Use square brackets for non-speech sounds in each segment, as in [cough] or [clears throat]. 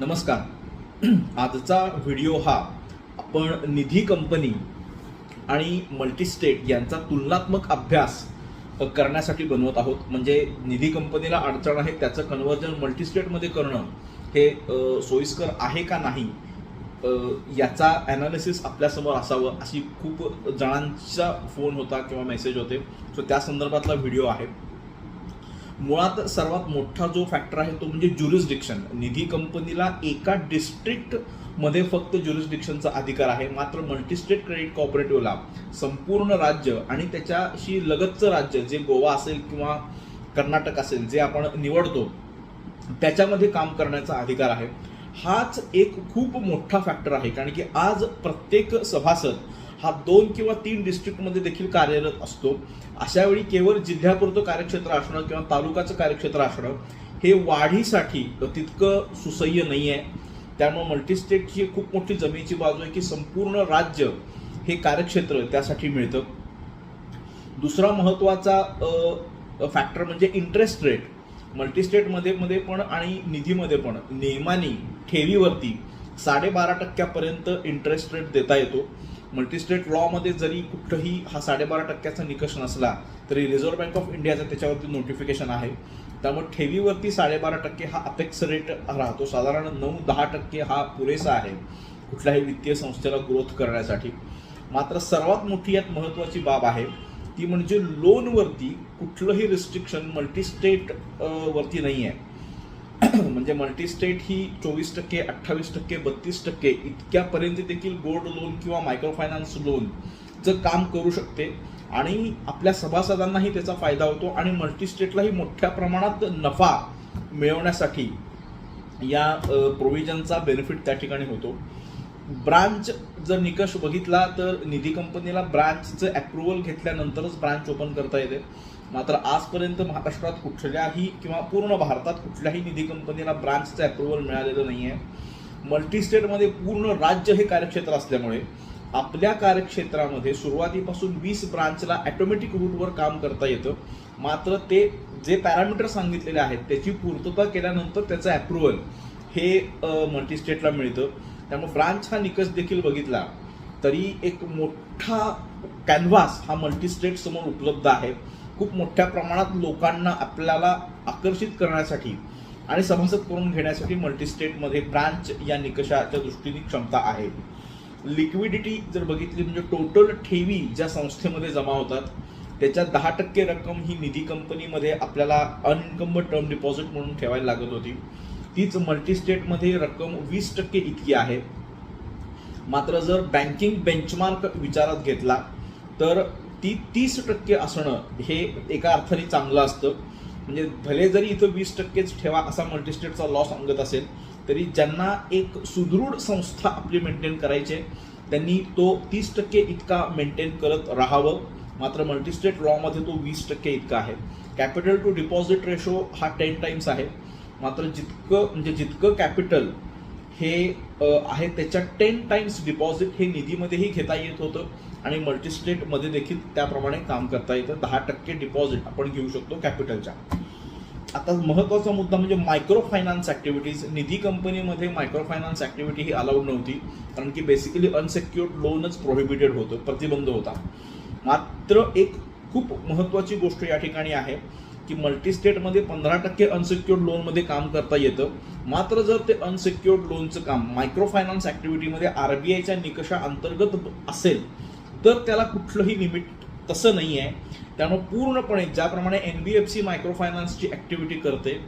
नमस्कार. [clears throat] आजचा व्हिडिओ हा आपण निधी कंपनी आणि मल्टीस्टेट यांचा तुलनात्मक अभ्यास करण्यासाठी बनवत आहोत. म्हणजे निधी कंपनीला अडचण आहे त्याचं कन्व्हर्जन मल्टीस्टेटमध्ये करणं हे सोयीस्कर आहे का नाही याचा ॲनालिसिस आपल्यासमोर असावं अशी खूप जणांचा फोन होता किंवा मेसेज होते. सो त्या संदर्भातला व्हिडिओ आहे. मुळात सर्वात मोठा जो फॅक्टर आहे तो म्हणजे ज्युरिस्डिक्शन निधी कंपनीला एका डिस्ट्रिक्टमध्ये फक्त ज्युरिस्डिक्शनचा अधिकार आहे. मात्र मल्टीस्टेट क्रेडिट कॉपरेटिव्हला संपूर्ण राज्य आणि त्याच्याशी लगतचं राज्य जे गोवा असेल किंवा कर्नाटक असेल जे आपण निवडतो त्याच्यामध्ये काम करण्याचा अधिकार आहे. हाच एक खूप मोठा फॅक्टर आहे. कारण की आज प्रत्येक सभासद हा दोन किंवा तीन डिस्ट्रिक्टमध्ये देखील कार्यरत असतो. अशा वेळी केवळ जिल्ह्यापुरतं कार्यक्षेत्र असणं किंवा तालुक्याचं कार्यक्षेत्र असणं हे वाढीसाठी तितकं सुसह्य नाही आहे त्यामुळे मल्टीस्टेटची एक खूप मोठी जमिनीची बाजू आहे की संपूर्ण राज्य हे कार्यक्षेत्र त्यासाठी मिळतं. दुसरा महत्त्वाचा फॅक्टर म्हणजे इंटरेस्ट रेट मल्टीस्टेटमध्ये मध्ये पण आणि निधीमध्ये पण. नियमाने ठेवीवरती साडेबारा टक्क्यापर्यंत इंटरेस्ट रेट देता येतो. मल्टीस्टेट लॉमध्ये जरी कुठंही हा साडेबारा टक्क्याचा निकष नसला तरी रिझर्व्ह बँक ऑफ इंडियाचं त्याच्यावरती नोटिफिकेशन आहे. त्यामुळे ठेवीवरती साडेबारा टक्के हा अपेक्स रेट राहतो. साधारण नऊ दहा टक्के हा पुरेसा आहे कुठल्याही वित्तीय संस्थेला ग्रोथ करण्यासाठी. मात्र सर्वात मोठी यात महत्त्वाची बाब आहे ती म्हणजे लोनवरती कुठलंही रिस्ट्रिक्शन मल्टीस्टेट वरती नाही आहे [clears throat] म्हणजे मल्टीस्टेट ही चोवीस टक्के अठ्ठावीस टक्के बत्तीस टक्के इतक्यापर्यंत देखील गोल्ड लोन किंवा मायक्रो फायनान्स लोनचं काम करू शकते. आणि आपल्या सभासदांनाही त्याचा फायदा होतो आणि मल्टीस्टेटलाही मोठ्या प्रमाणात नफा मिळवण्यासाठी या प्रोव्हिजनचा बेनिफिट त्या ठिकाणी होतो. ब्रांच जर निकष बघितला तर निधी कंपनीला ब्रांचचं अप्रुव्हल घेतल्यानंतरच ब्रांच ओपन करता येते. मात्र आजपर्यंत महाराष्ट्रात कुठल्याही किंवा पूर्ण भारतात कुठल्याही निधी कंपनीला ब्रांचचं अप्रुव्हल मिळालेलं नाही आहे मल्टीस्टेटमध्ये पूर्ण राज्य हे कार्यक्षेत्र असल्यामुळे आपल्या कार्यक्षेत्रामध्ये सुरुवातीपासून वीस ब्रांचला ॲटोमॅटिक रूटवर काम करता येतं. मात्र ते जे पॅरामीटर सांगितलेले आहेत त्याची पूर्तता केल्यानंतर त्याचं अप्रुव्हल हे मल्टीस्टेटला मिळतं. त्यामुळे ब्रांच हा निकष देखील बघितला. तरी एक मोठा कॅनव्हास हा मल्टीस्टेट समोर उपलब्ध आहे. खूप मोठ्या प्रमाणात लोकांना आपल्याला आकर्षित करण्यासाठी आणि सभासद करून घेण्यासाठी मल्टीस्टेटमध्ये ब्रांच या निकषाच्या दृष्टीने क्षमता आहे. लिक्विडिटी जर बघितली म्हणजे टोटल ठेवी ज्या संस्थेमध्ये जमा होतात त्याच्या दहा टक्के रक्कम ही निधी कंपनीमध्ये आपल्याला अनइन्कम टर्म डिपॉझिट म्हणून ठेवायला लागत होती. तीच मल्टीस्टेटमध्ये रक्कम वीस टक्के इतकी आहे. मात्र जर बँकिंग बेंचमार्क विचारात घेतला तर ती तीस टक्के असणं हे एका अर्थाने चांगलं असतं. म्हणजे भले जरी इथं वीस टक्केच ठेवा असा मल्टीस्टेटचा लॉस अंगत असेल तरी ज्यांना एक सुदृढ संस्था आपली मेंटेन करायची त्यांनी तो तीस टक्के इतका मेंटेन करत राहावं. मात्र मल्टीस्टेट लॉमध्ये तो वीस टक्के इतका आहे. कॅपिटल टू डिपॉझिट रेशो हा टेन टाईम्स आहे. मात्र जितकं म्हणजे जितकं कॅपिटल हे आहे त्याच्या टेन टाइम्स डिपॉझिट हे निधीमध्येही घेता येत होतं. आणि मल्टीस्टेटमध्ये देखील त्याप्रमाणे काम करता येतं. दहा टक्के डिपॉझिट आपण घेऊ शकतो कॅपिटलच्या आता महत्त्वाचा मुद्दा म्हणजे मायक्रो फायनान्स ॲक्टिव्हिटीज निधी कंपनीमध्ये मायक्रो फायनान्स ॲक्टिव्हिटी ही अलाउड नव्हती. कारण की बेसिकली अनसेक्युअर्ड लोनच प्रोहिबिटेड होतं प्रतिबंध होता. मात्र एक खूप महत्त्वाची गोष्ट या ठिकाणी आहे. की मल्टीस्टेटमध्ये पंधरा टक्के अनसिक्युर्ड लोनमध्ये काम करता येतं. मात्र जर ते अनसिक्युर्ड लोनचं काम मायक्रो फायनान्स ॲक्टिव्हिटीमध्ये आर बी आयच्या निकषा अंतर्गत असेल तर त्याला कुठलंही लिमिट तसं नाही आहे त्यामुळे पूर्णपणे ज्याप्रमाणे N B F C micro फायनान्सची ॲक्टिव्हिटी करते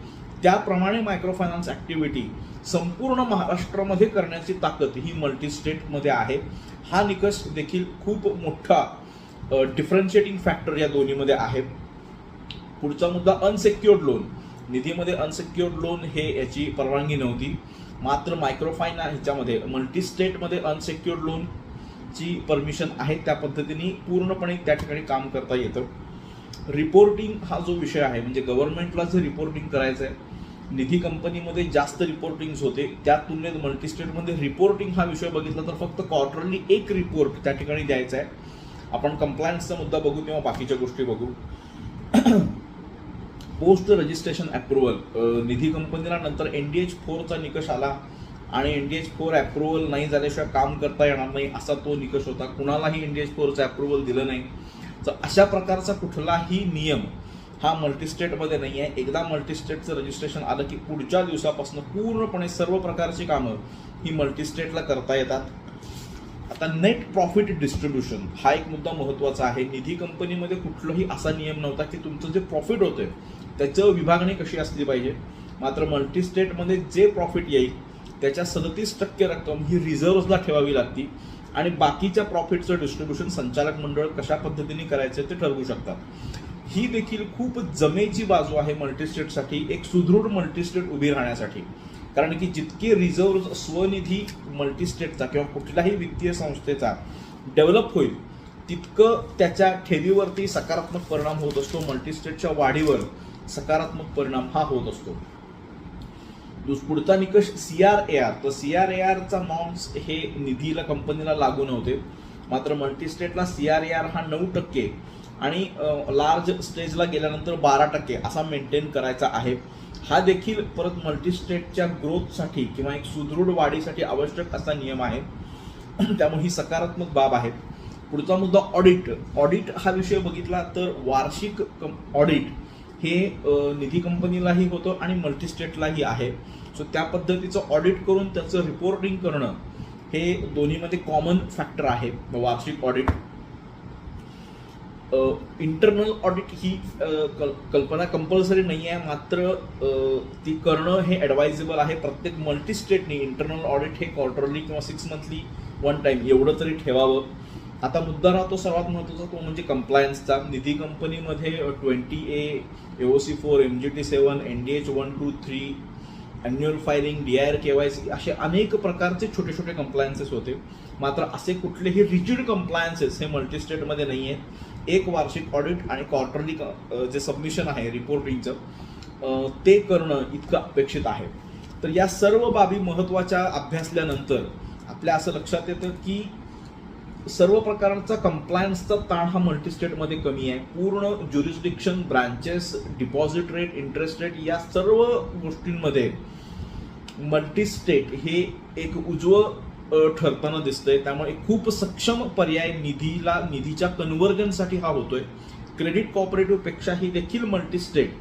त्याप्रमाणे मायक्रो फायनान्स ॲक्टिव्हिटी संपूर्ण महाराष्ट्रामध्ये करण्याची ताकद ही मल्टीस्टेटमध्ये आहे. हा निकष देखील खूप मोठा डिफरन्शिएटिंग फॅक्टर या दोन्हीमध्ये आहे. पुढचा मुद्दा अनसेक्युअर्ड लोन निधीमध्ये अनसेक्युअर्ड लोन हे याची परवानगी नव्हती. मात्र मायक्रो फायना ह्याच्यामध्ये मल्टीस्टेटमध्ये अनसेक्युअर्ड लोनची परमिशन आहे त्या पद्धतीने पूर्णपणे त्या ठिकाणी काम करता येतं. रिपोर्टिंग हा जो विषय आहे म्हणजे गव्हर्नमेंटला जे रिपोर्टिंग करायचं आहे निधी कंपनीमध्ये जास्त रिपोर्टिंग्स होते त्या तुलनेत मल्टीस्टेटमध्ये रिपोर्टिंग हा विषय बघितला तर फक्त क्वार्टरली एक रिपोर्ट त्या ठिकाणी द्यायचा आहे. आपण कंप्लायन्सचा मुद्दा बघू किंवा बाकीच्या गोष्टी बघू. पोस्ट रजिस्ट्रेशन अप्रुव्हल निधी कंपनीला नंतर एन डी एच फोरचा निकष आला आणि N D H four approval नाही झाल्याशिवाय काम करता येणार नाही असा तो निकष होता. कुणालाही एन डी एच फोरचं अप्रुव्हल दिलं नाही. तर अशा प्रकारचा कुठलाही नियम हा मल्टीस्टेटमध्ये नाही आहे एकदा मल्टीस्टेटचं रजिस्ट्रेशन आलं की पुढच्या दिवसापासून पूर्णपणे सर्व प्रकारची कामं ही मल्टीस्टेटला करता येतात. आता नेट प्रॉफिट डिस्ट्रीब्युशन हा एक मुद्दा महत्त्वाचा आहे. निधी कंपनीमध्ये कुठलाही असा नियम नव्हता की तुमचं जे प्रॉफिट होतंय त्याचं विभागणी कशी असली पाहिजे? मात्र मल्टीस्टेटमध्ये जे प्रॉफिट येईल त्याच्या सदतीस टक्के रक्कम ही रिझर्व्हला ठेवावी लागती आणि बाकीच्या प्रॉफिटचं डिस्ट्रीब्युशन संचालक मंडळ कशा पद्धतीने करायचं ते ठरवू शकतात. ही देखील खूप जमेची बाजू आहे मल्टीस्टेटसाठी एक सुदृढ मल्टीस्टेट उभी राहण्यासाठी. कारण की जितके रिझर्व्ह स्वनिधी मल्टीस्टेटचा किंवा कुठल्याही वित्तीय संस्थेचा डेव्हलप होईल तितकं त्याच्या ठेवीवरती सकारात्मक परिणाम होत असतो मल्टीस्टेटच्या वाढीवर. सकारात्मक परिणाम हा होत असतो. दुस- पुढचा निकष सी आर ए आर तर सी आर ए आरचा नॉर्म्स हे निधीला कंपनीला लागू नव्हते. मात्र मल्टीस्टेटला सी आर ए आर हा नऊ टक्के आणि लार्ज स्टेजला गेल्यानंतर बारा टक्के असा मेंटेन करायचा आहे. हा देखील परत मल्टीस्टेटच्या ग्रोथसाठी किंवा एक सुदृढ वाढीसाठी आवश्यक असा नियम आहे. त्यामुळे ही सकारात्मक बाब आहे. पुढचा मुद्दा ऑडिट. ऑडिट हा विषय बघितला तर वार्षिक ऑडिट हे निधी कंपनीलाही होतं आणि मल्टीस्टेटलाही आहे. सो त्या पद्धतीचं ऑडिट करून त्याचं रिपोर्टिंग करणं हे दोन्हीमध्ये कॉमन फॅक्टर आहे वार्षिक ऑडिट इंटरनल ऑडिट ही कल- कल्पना कंपल्सरी नाही आहे मात्र ती करणं हे ॲडवायजेबल आहे. प्रत्येक मल्टीस्टेटनी इंटरनल ऑडिट हे क्वार्टरली किंवा सिक्स मंथली वन टाईम एवढं तरी ठेवावं. आता मुद्दा राहतो सर्वात महत्त्वाचा तो म्हणजे कंप्लायन्सचा निधी कंपनीमध्ये twenty A O C four M G T seven N D H one two three annual filing D I R K Y C असे अनेक प्रकारचे छोटे छोटे कंप्लायन्सेस होते. मात्र असे कुठलेही रिजिड कंप्लायन्सेस हे मल्टीस्टेटमध्ये नाही आहेत एक वार्षिक ऑडिट आणि क्वार्टरली जे सबमिशन आहे रिपोर्टिंगचं ते करणं इतकं अपेक्षित आहे. तर या सर्व बाबी महत्त्वाच्या अभ्यासल्यानंतर आपल्या असं लक्षात येतं की सर्व प्रकारचा कंप्लायन्सचा ताण हा मल्टीस्टेटमध्ये कमी आहे. पूर्ण jurisdiction branches deposit rate interest rate या सर्व गोष्टींमध्ये मल्टीस्टेट हे एक उजवं ठरताना दिसतंय. त्यामुळे खूप सक्षम पर्याय निधीला निधीच्या कन्वर्जनसाठी हा होतोय. क्रेडिट कॉपरेटिव्ह पेक्षाही देखील मल्टीस्टेट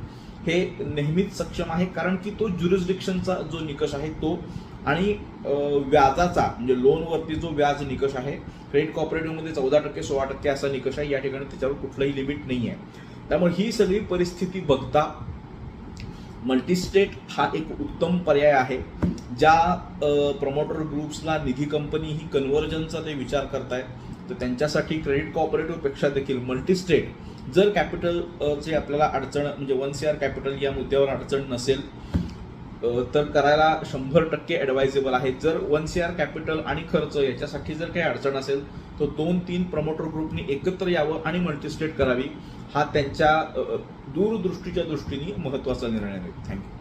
हे नेहमीच सक्षम आहे. कारण की तो ज्युरिस्डिक्शनचा जो निकष आहे तो आणि व्याजाचा म्हणजे लोनवरती जो व्याज निकष आहे क्रेडिट कॉपरेटिव्हमध्ये चौदा टक्के सोळा टक्के असा निकष आहे. या ठिकाणी त्याच्यावर कुठलंही लिमिट नाही आहे त्यामुळे ही सगळी परिस्थिती बघता मल्टीस्टेट हा एक उत्तम पर्याय आहे ज्या प्रमोटर ग्रुप्सला निधी कंपनी ही कन्व्हर्जनचा ते विचार करतायत. तर त्यांच्यासाठी क्रेडिट कॉपरेटिव्हपेक्षा देखील मल्टीस्टेट जर कॅपिटलचे आपल्याला अडचण म्हणजे वन सी आर कॅपिटल या मुद्द्यावर अडचण नसेल तर करायला शंभर टक्के ॲडवायजेबल आहे. जर वन सी आर कॅपिटल आणि खर्च याच्यासाठी जर काही अडचण असेल तर दोन तीन प्रमोटर ग्रुपनी एकत्र यावं आणि मल्टीस्टेट करावी. हा त्यांच्या दूरदृष्टीच्या दृष्टीने महत्त्वाचा निर्णय आहे. थँक्यू